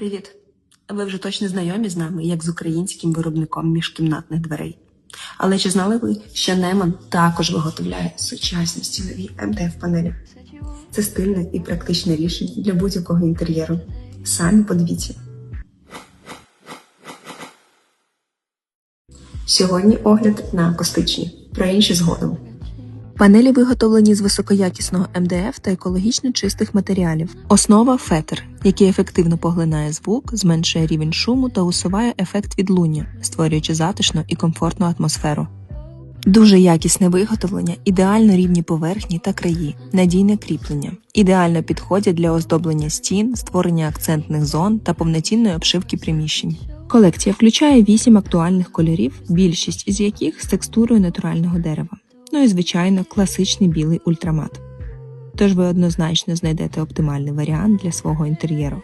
Привіт! Ви вже точно знайомі з нами, як з українським виробником міжкімнатних дверей. Але чи знали ви, що Неман також виготовляє сучасні стінові МДФ-панелі? Це стильне і практичне рішення для будь-якого інтер'єру. Самі подивіться. Сьогодні огляд на акустичні, про інші згодом. Панелі виготовлені з високоякісного МДФ та екологічно чистих матеріалів. Основа фетр, який ефективно поглинає звук, зменшує рівень шуму та усуває ефект відлуння, створюючи затишну і комфортну атмосферу. Дуже якісне виготовлення, ідеально рівні поверхні та краї, надійне кріплення, ідеально підходять для оздоблення стін, створення акцентних зон та повноцінної обшивки приміщень. Колекція включає 8 актуальних кольорів, більшість із яких з текстурою натурального дерева. Ну і звичайно, класичний білий ультрамат. Тож ви однозначно знайдете оптимальний варіант для свого інтер'єру.